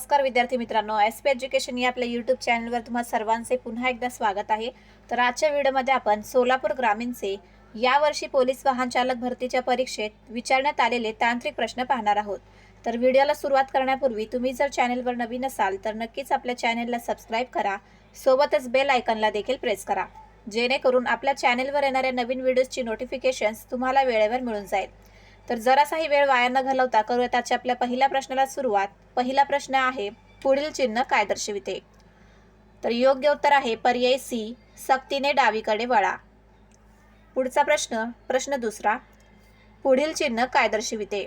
नमस्कार विद्यार्थी मित्रांनो एस पी एज्युकेशन या आपल्या यूट्यूब चॅनलवर तुम्हा सर्वांचे पुन्हा एकदा स्वागत आहे. तर आजच्या व्हिडिओमध्ये आपण सोलापूर ग्रामीणचे यावर्षी पोलीस वाहन चालक भरतीच्या परीक्षेत विचारण्यात आलेले तांत्रिक प्रश्न पाहणार आहोत. तर व्हिडिओला सुरुवात करण्यापूर्वी तुम्ही जर चॅनलवर नवीन असाल तर नक्कीच आपल्या चॅनलला सबस्क्राईब करा. सोबतच बेल आयकनला देखील प्रेस करा. जेणेकरून आपल्या चॅनलवर येणाऱ्या नवीन व्हिडिओजची नोटिफिकेशन्स तुम्हाला वेळेवर मिळून जाईल. तर जरासाही वेळ वाया न घालवता करूया त्याच्या आपल्या पहिल्या प्रश्नाला सुरुवात. पहिला प्रश्न आहे पुढील चिन्ह काय दर्शविते? तर योग्य उत्तर आहे पर्याय सी सक्तीने डावीकडे वळा. पुढचा प्रश्न प्रश्न दुसरा. पुढील चिन्ह काय दर्शविते?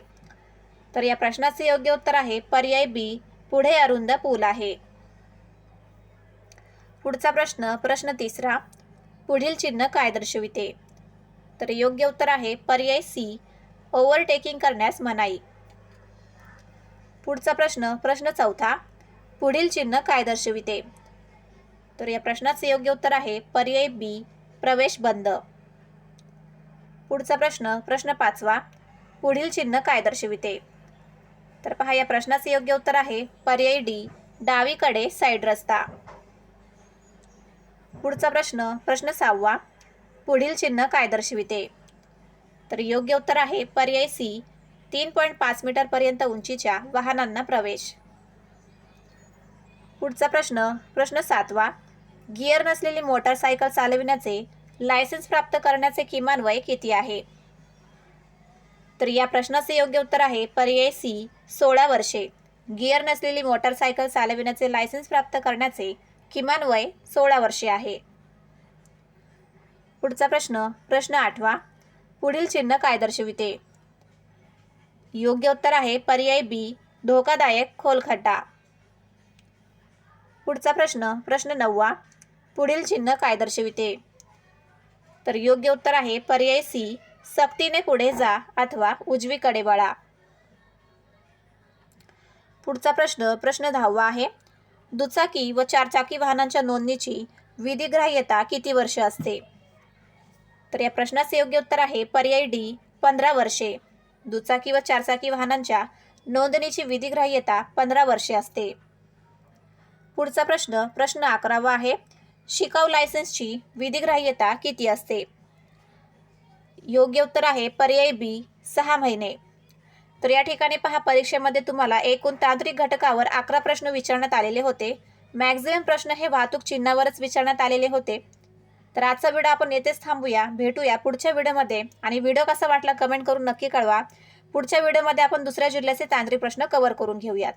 तर या प्रश्नाचे योग्य उत्तर आहे पर्याय बी पुढे अरुंद पूल आहे. पुढचा प्रश्न प्रश्न तिसरा. पुढील चिन्ह काय दर्शविते? तर योग्य उत्तर आहे पर्याय सी ओव्हरटेकिंग करण्यास मनाई. पुढचा प्रश्न प्रश्न चौथा पुढील चिन्ह काय दर्शविते? तर या प्रश्नाचे योग्य उत्तर आहे पर्याय बी प्रवेश बंद. पुढचा प्रश्न प्रश्न पाचवा पुढील चिन्ह काय दर्शविते? तर पहा या प्रश्नाचे योग्य उत्तर आहे पर्याय डी डावीकडे साईड रस्ता. पुढचा प्रश्न प्रश्न सहावा पुढील चिन्ह काय दर्शविते? तर योग्य उत्तर आहे पर्याय सी तीन पॉईंट पाच मीटरपर्यंत उंचीच्या वाहनांना प्रवेश. पुढचा प्रश्न प्रश्न सातवा गिअर नसलेली मोटारसायकल चालविण्याचे लायसन्स प्राप्त करण्याचे किमान वय किती आहे? तर या प्रश्नाचे योग्य उत्तर आहे पर्याय सी सोळा वर्षे. गिअर नसलेली मोटारसायकल चालविण्याचे लायसन्स प्राप्त करण्याचे किमान वय सोळा वर्षे आहे. पुढचा प्रश्न प्रश्न आठवा पुढील चिन्ह काय दर्शविते? योग्य उत्तर आहे पर्याय बी धोकादायक खोलखड्डा पुढचा प्रश्न प्रश्न नववा पुढील चिन्ह काय दर्शविते? तर योग्य उत्तर आहे पर्याय सी सक्तीने पुढे जा अथवा उजवीकडे वळा. पुढचा प्रश्न प्रश्न दहावा आहे दुचाकी व चारचाकी वाहनांच्या नोंदणीची विधिग्राह्यता किती वर्ष असते? तर या प्रश्नाचे योग्य उत्तर आहे पर्याय डी पंधरा वर्षे. दुचाकी व चारचाकी वाहनांच्या नोंदणीची विधिग्राह्यता पंधरा वर्षे असते. पुढचा प्रश्न प्रश्न अकरावा आहे. शिकाऊ लायसन्सची विधिग्राह्यता किती असते? योग्य उत्तर आहे पर्याय बी सहा महिने. तर या ठिकाणी पहा परीक्षेमध्ये तुम्हाला एकूण तांत्रिक घटकावर अकरा प्रश्न विचारण्यात आलेले होते. मॅक्झिमम प्रश्न हे वाहतूक चिन्हावरच विचारण्यात आलेले होते. तर आजचा व्हिडिओ आपण येथेच थांबूया. भेटूया पुढच्या व्हिडिओमध्ये आणि व्हिडिओ कसा वाटला कमेंट करून नक्की कळवा. पुढच्या व्हिडिओमध्ये आपण दुसऱ्या जिल्ह्याचे तांत्रिक प्रश्न कव्हर करून घेऊयात.